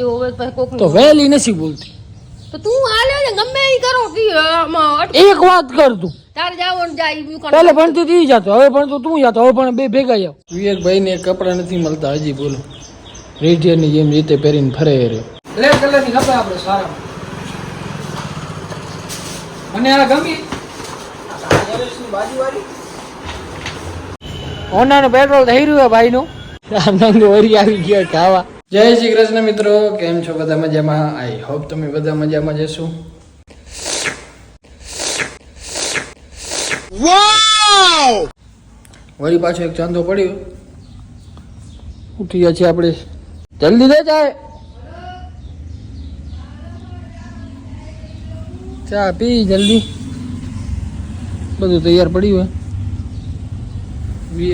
એવો હવે પછી કોક તો વહેલી નથી બોલતી. તો તું હાલે ને ગમે એ કરો કે આમાં એક વાત કર તું. તારે જાવણ જાય પહેલે ભણતી તી જાતો. હવે ભણતો તું જતો. હવે પણ બે ભેગા જાવ વિવેકભાઈ ને કપડા નથી મળતા હજી બોલો. રેડિયરની જેમ રીતે પહેરીને ફરે રે બ્લેક કલરની કપડા આપણે સારા મને આ ગમી. હોનાનું પેટ્રોલ થઈ રહ્યું ભાઈ નું આનંદ વરી આવી ગયો ખાવા. જય શ્રી કૃષ્ણ મિત્રો કેમ છો બધા મજામાં? આઈ હોપ તમે બધા મજામાં જશો. વળી પાછો એક ચાંદો પડ્યો. ઉઠી ગયા છીએ આપણે. જલ્દી લે જાય. ચા પી જલ્દી. બધું તૈયાર પડ્યું હોય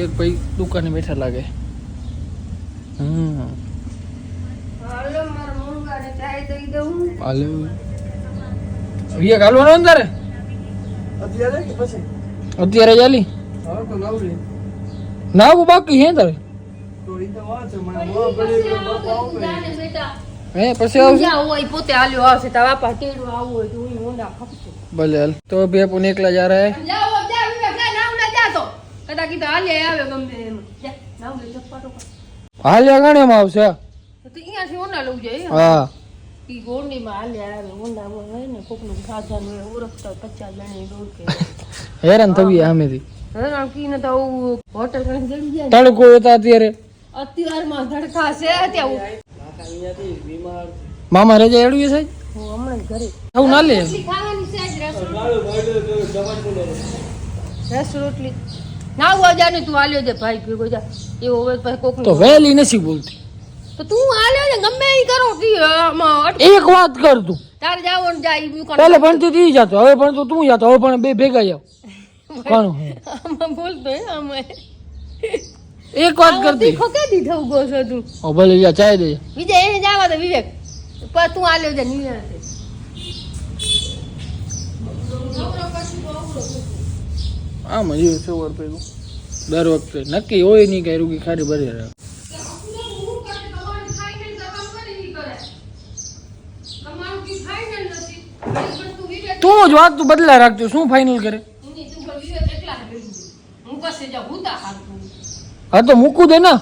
એક ભાઈ દુકાને બેઠા લાગે. હમ હાલો, મારા મુંગાને હાલે. રિયા ગાલવાનો અંદર અત્યારે કે પછી. અત્યારે ચાલી હવે તો નાવ રે નાવ બાકી હે તારે? તો ઈ તો વાંચો મને મો પડે બાપા આવું હે પછી આવશે? પોતે આલ્યો આવશે. તા બાપા ટેડું આવું હોય તો હું ઊંડા ખપશે. ભલે હાલ. તો બે પુને એકલા જા રહે જાઓ જા વિવેક જા ના ઉડા જા તો. કદા કીધું હાલે આવે ગમે એમ. હાલે ગણેમાં આવશે? તો અહીંયા થી ઓના લઉં જાય હા. ઈ ગોંડીમાં હાલ્યા આવે ઊંડા હોય ને કોકનું સાધન હોય ઓળખતા હોય પચાસ જણા દોડ હેરાન થવી આમેથી. હરણ કીને તો હોટલ કરીને જઈ જાય. તડકો હતા અત્યારે. અત્યારમાં ધડકા છે ત્યાં મામા રજા એડવી છે? હું હમણાં ઘરે. આવું ના લે. રસ રોટલી. ના વાજા ને તું આલ્યો દે ભાઈ ભેગો જા. એવો હવે પછી કોક તો વહેલી નથી બોલતી. તો તું આલ્યો ને ગમે એ કરો એક વાત કર તું. તારે જવાનું જાય ઈ કણ- પહેલે ભણતી તી જતો હવે ભણતો તું જાતો હવે પણ બે ભેગા જાવ કોણ? આમાં બોલતો હે આમાં. એક વાત કર કરતી ખોકે દીધો ઉગો છો તું? ઓ ભલે જા ચાય દે. વિજય એને જાવા દે વિવેક. પણ તું આલ્યો દે નિરાંતે આમ જ એવું છે વર પેલું દર વખતે નક્કી હોય નહીં કઈ રૂકી ખારી ભરી રહે. તું જ વાત તું બદલા રાખજો શું ફાઇનલ કરે? હા તો મૂકું દે ને.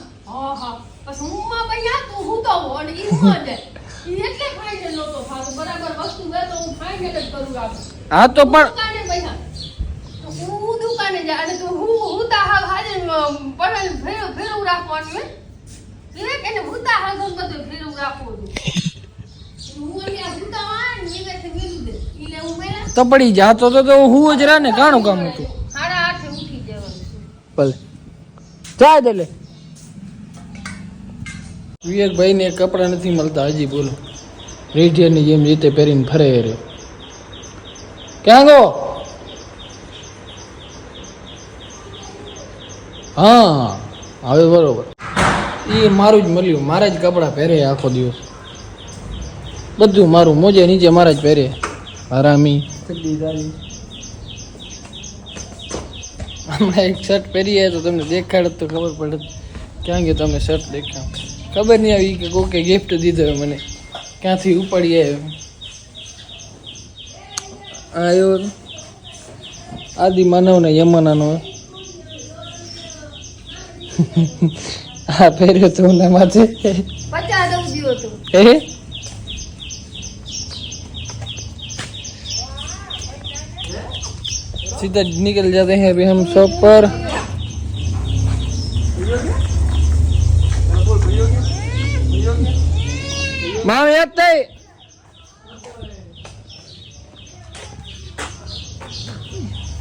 હા તો પણ દુકાને જા અને તું હું હું તા હાલ હાજર ફેરવ ફેરવ રાખવાનું હે એને ભૂતા બધું ફેરવ રાખવું હતું હું અહીંયા ભૂતા વાળ ને વિવેક મીલું દે ઈને હું મેલા તો પડી જાતો તો તો હું જ રહે ને કાણું કામ હતું? ભલે. જાય દે લે. વિવેકભાઈ ને કપડા નથી મળતા હજી બોલો. રેડિયરની જેમ રીતે પહેરીને ફરે રે. ક્યાં ગો? હા હવે બરોબર. એ મારું જ મળ્યું. મારા જ કપડાં પહેરે આખો દિવસ. બધું મારું મોજે નીચે મારા જ પહેરે. હરામી. હમણાં એક શર્ટ પહેરીએ તો તમને દેખાડ તો ખબર પડે ક્યાં ગયો તમે શર્ટ દેખાવ? ખબર નહીં આવી કે કોકે ગિફ્ટ દીધો હોય મને. ક્યાંથી ઉપાડી આવ્યો આવ્યો આદિ માનવ ને યમનાનો. આ પહેર્યો તો ના માથે. પચાસ દઉં દિયો હે? सीधा निकल जाते हैं अभी हम शॉप पर माम येत नाही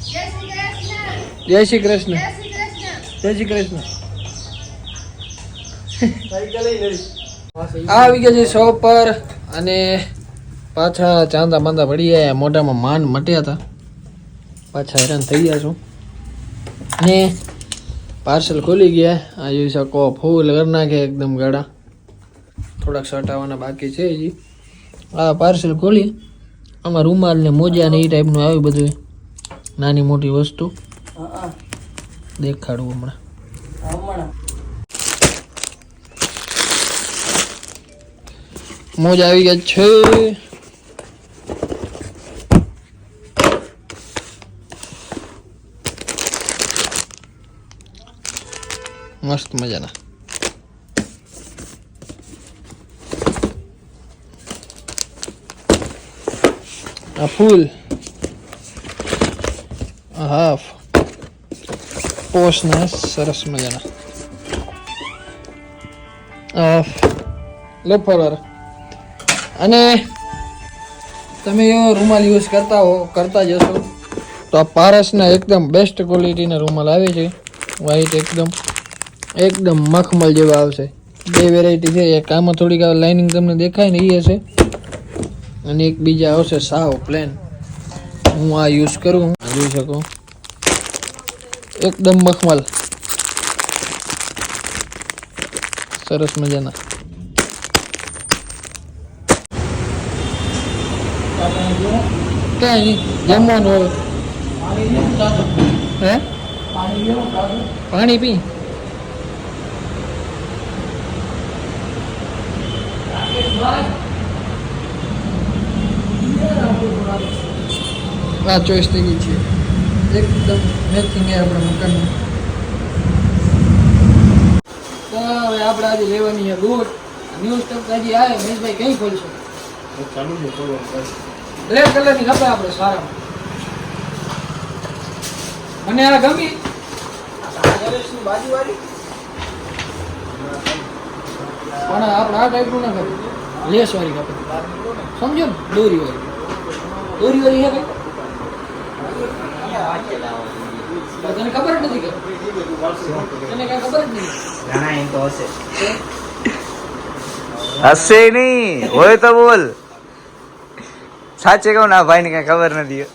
જય શ્રી जय श्री કૃષ્ણ कृष्ण જય શ્રી કૃષ્ણ જય શ્રી કૃષ્ણ આ આવી ગયા છે શોપ પર અને પાછા ચાંદા બાંદા પડી ગયા મોઢામાં માંડ મટ્યા હતા પાછા હેરાન થઈ ગયા છું. ને પાર્સલ ખોલી ગયા. આ જોઈ શકો ફૂલ કરી નાખે એકદમ ગાડા. થોડાક શર્ટ બાકી છે હજી. આ પાર્સલ ખોલી. આમાં રૂમાલ ને મોજા ને એ ટાઈપનું આવ્યું બધું. નાની મોટી વસ્તુ. દેખાડું હમણાં. મોજ આવી ગયા છે. મસ્ત મજાના આ ફૂલ આ હાફ પોસના સરસ મજાના આ લફરર અને તમે રૂમાલ યુઝ કરતા હો કરતા જશો તો આ પારસના એકદમ બેસ્ટ ક્વોલિટીના રૂમાલ આવે છે વ્હાઈટ એકદમ એકદમ મખમલ જેવા આવશે. બે વેરાયટી છે. એક આમાં થોડીક લાઇનિંગ તમને દેખાય ને એ હશે. અને એક બીજા આવશે સાવ પ્લેન હું આ યુઝ કરું જોઈ શકો. એકદમ મખમલ. સરસ મજાના. કઈ જમવાનું હે? પાણી પી. આ ચોઈસ થઈ ગઈ છે. એકદમ મેચિંગ આપણા મકાનનું. તો હવે આપણે આજે લેવાની છે બૂટ ન્યૂઝ સ્ટોક આવે મહેશભાઈ કઈ ખોલશો? બ્લેક કલરની ખબર આપણે સારામાં. મને આ ગમી. પણ આપણે આ ટાઈપનું ના ખબર લેસ વાળી ખબર સમજો ને? દોરી વાળી દોરી વાળી હે ભાઈ? તને ખબર જ નથી કે? તને કઈ ખબર જ નથી? હસે નહીં. હોય તો બોલ. સાચે કહું ના ભાઈ ને કઈ ખબર નથી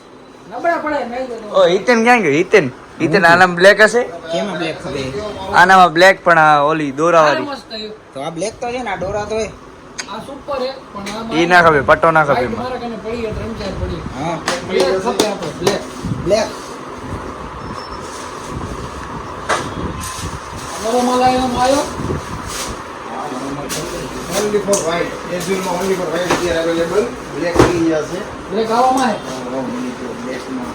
ઓ હિતેન ક્યાં ગયો? હિતેન? હિતેન આનામાં બ્લેક હશે? કેમાં બ્લેક આનામાં બ્લેક પણ આ ઓલી દોરા દોરાવાળી તો આ બ્લેક તો છે ને આ દોરા તો આ સુપર હે પણ ઈ ના ખબર પટ્ટો ના ખબર મારા કને પડી ગયા ત્રણ ચાર પડી. હા બ્લેક આપણે બ્લેક બ્લેક અમારો માલ આવ્યો. માં ગયા છે. બ્લેક આવવામાં હે black માં.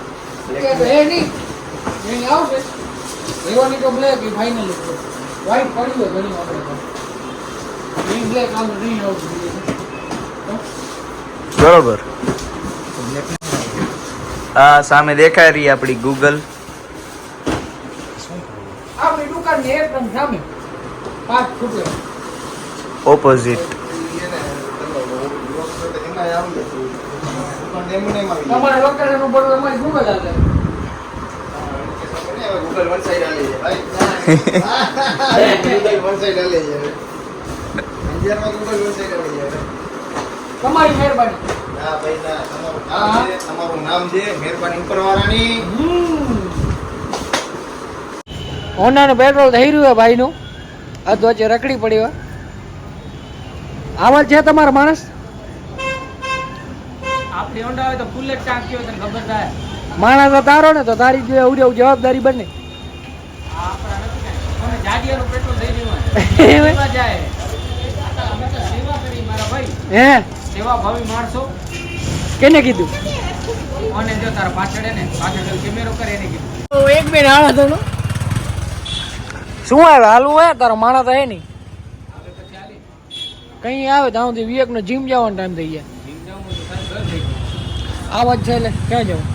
કે તો એ નહીં. એની આવશે. તો બ્લેક એ ફાઇનલ વ્હાઈટ પડી હોય ઘણી આપણે તો ગ્રીન બ્લેક આમ નહીં આવતું બરોબર. આ સામે દેખાય રહી આપણી Google opposite Google one side હાલે. છે, ભાઈ. ગૂગલ વન સાઈડ આલે છે. હવે. અંજારમાં Google one side હાલે તમારી મહેરબાની. ના ભાઈ ના, તમારું નામ છે, તમારું નામ છે મહેરબાની ઉપરવાળાની. હોન્ડાનું પેટ્રોલ થઈ રહ્યું છે ભાઈનું. અધ વચ્ચે રખડી પડી હોય. આવાજ છે તમારો માણસ? આપણી હોન્ડા હોય તો ફૂલ જ ટાંકી હોય તને ખબર થાય. માણસ તારો ને તો તારી જો ઉડ્યો જવાબદારી બને. આ જાડિયાનું પેટ્રોલ થઈ રહ્યું હોય. જાય આ તો અમે તો સેવા કરી મારા સેવા ભાવી માણસો? કેને કીધું? અને જો તારા પાછળ એને પાછળ કેમેરો કરે એને કીધું. એક બેન આવા તો શું આવે હાલવું હે? તારો માણસ હે નહીં. કઈ આવે ત્યાં સુધી વિવેક નો જીમ જવાનો ટાઈમ થઈ ગયા વાત છે એટલે ક્યાં જવું?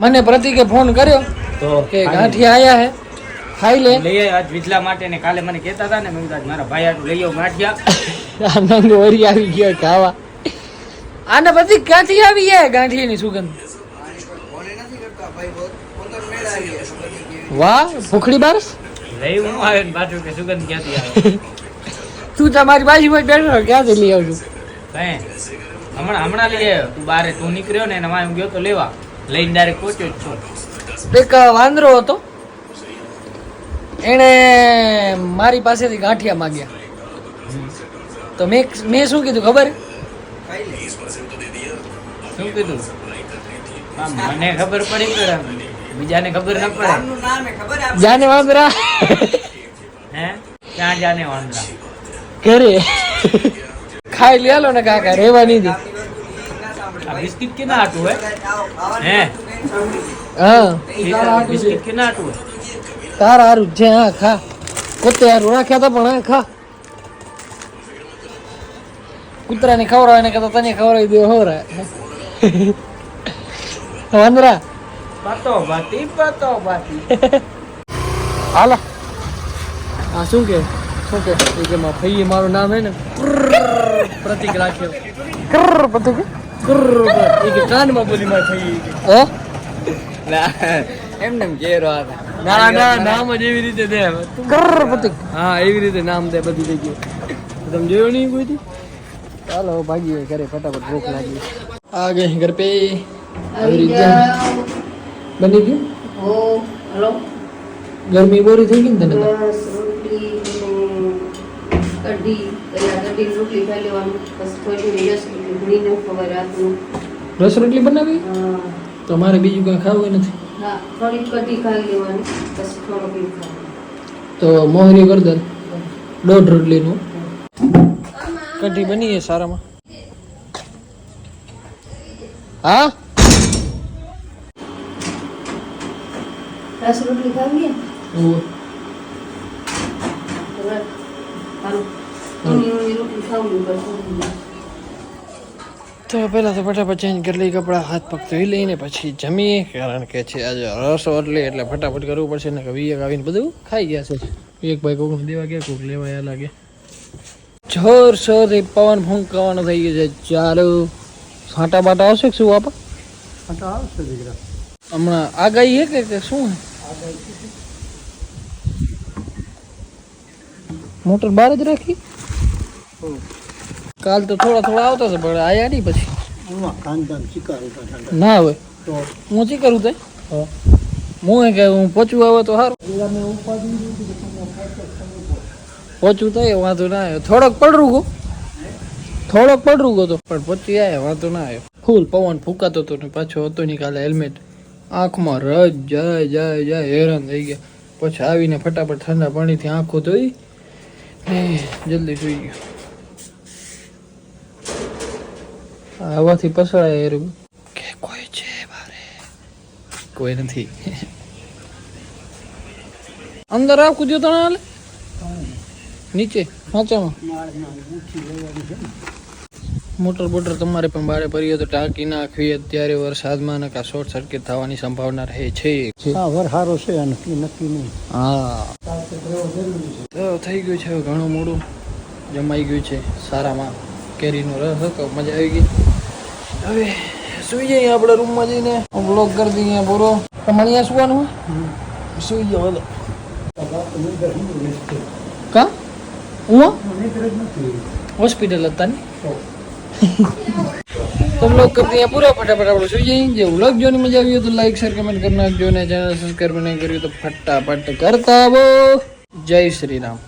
મને પ્રતિકે ફોન કર્યો તો કે ગાંઠી આયા હે. ખાઈ લે. લઈ આવ્યો આજ વિજલા માટે ને કાલે મને કહેતા હતા ને મેં આજ મારા ભાઈ આટલું લઈ આવ્યો ગાંઠિયા આનંદ વરી આવી ગયો ખાવા. આને પછી ક્યાંથી આવી જાય ગાંઠિયાની સુગંધ? વાહ ભૂખડી બારસ? લઈ હું આવે ને પાછું કે સુગંધ ક્યાંથી આવે? તું તમારી બાજુમાં બેઠો ક્યાંથી લઈ આવજો? કઈ? હમણાં હમણાં લઈ આવ્યો. તું બારે તું નીકળ્યો ને એને વાય હું ગયો તો લેવા. લઈને ડાયરેક્ટ પહોંચ્યો જ છું. એક વાંદરો હતો. એણે મારી પાસેથી ગાંઠિયા માગ્યા. તો મેં મેં શું કીધું ખબર? શું કીધું? મને ખબર પડી કે બીજાને ખબર ન પડે. જાને વાંદરા. હે? ક્યાં જાને વાંદરા? ઘરે. ખાઈ લે લો ને કાકા રેવા નહીં દી. આ બિસ્કિટ કે ના આટું હે. હે હા બિસ્કિટ કે ના આટું તારા હારું છે હા ખા. પોતે હારું રાખ્યા હતા પણ હા ખા. કૂતરાને ખવડાવે ને કરતા તને ખવડાવી દે હોરા વાંદરા. પતો બાતી પતો બાતી હાલો. હા શું કે? શું કે? એ કે માં ફઈએ મારું નામ હે ને પ્રતિક રાખ્યો. ક્રર પ્રતિક? ક્રર એ કે કાનમાં બોલી માં થઈ હે એમને ઘેરો હતા ના ના નામ જ એવી રીતે દે. ક્રર પ્રતિક હા એવી રીતે નામ દે બધી જગ્યાએ. તમે જોયો નહીં કોઈ દી? ચાલો ભાગીએ ઘરે ફટાફટ ભૂખ લાગી. આ ગઈ ઘર પે. આવી રીતે. બની ગયું? ઓ હલો. ગરમી બોરી થઈ ગઈ ને તને? રસ રોટલી બનાવી? તમારે તો મારે બીજું કઈ ખાવું નથી. હા થોડી કઢી ખાઈ લેવાની પછી થોડુંક એવું ખાવાનું. તો મોહરી ગરદન દોઢ રોટલીનું. કઢી બની છે સારામાં? હા? દસ રોટલી ખાવી રોટલી ખાવી તો પહેલા તો ફટાફટ ચેન્જ કેટલી કપડાં હાથ પગ ધોઈ લઈને પછી જમીએ કારણ કે છે આજે રસો એટલે એટલે ફટાફટ કરવું પડશે ને કે વિવેક આવીને બધું ખાઈ ગયા છે. એક ભાઈ કોક દેવા ગયા કોક લેવા આયા લાગે. જોરશોરથી પવન ફૂંકાવાનો થઈ ગયો છે. ચાલો. ફાટા બાટા આવશે કે શું આપા હમણાં આગાહી હે કે- કે શું મોટર બહાર જ રાખી? કાલ તો થોડા થોડા આવતા હતા પણ આયા નહીં પછી. ના હવે હું શી કરું તે હું. કે હું પહોંચું આવે તો સારું પહોંચું થાય વાંધો ના આવ્યો. થોડોક પડરું ગો. થોડોક પડરું ગો તો. પણ પહોંચી આવ્યો વાંધો ના આવ્યો. ફૂલ પવન ફૂંકાતો હતો ને પાછો હતો નહીં કાલે હેલ્મેટ. આંખમાં રજ જાય જાય જાય હેરાન થઈ ગયા. પછી આવીને ફટાફટ ઠંડા પાણીથી આંખો ધોઈ જલ્દી સુઈ ગયો આ હવાથી પસળાય એરું કે કોઈ છે બારે કોઈ નથી. અંદર આવ કૂદ્યો તો ના હાલે. નીચે મોટર બોટર તમારે પણ બારે પડીએ તો ટાંકી નાખવી. અત્યારે વરસાદમાં નકા શોર્ટ સર્કિટ થવાની સંભાવના રહે છે. હા છે નક્કી નક્કી નહીં. હા. તો થઈ ગયું છે હવે ઘણું મોડું. જમાઈ ગયું છે સારામાં. કેરીનો રસ હતો મજા આવી ગઈ. હવે સુઈ જઈએ આપણે રૂમમાં જઈને. બ્લોક કરી દઈએ પૂરો. તમારે અહીંયા સુવાનું સુઈ જાઓ હાલો. કા? હું હોસ્પિટલ હતા ને? તો. બ્લોગ કરી દઈએ પૂરા. ફટાફટ આપણે સુઈ જઈએ. જે જોવાની મજા આવી તો લાઈક શેર કમેન્ટ કરી નાખજો ને ચેનલ સબસ્ક્રાઈબ નહીં કર્યું તો ફટાફટ કરતા આવો જય શ્રી રામ.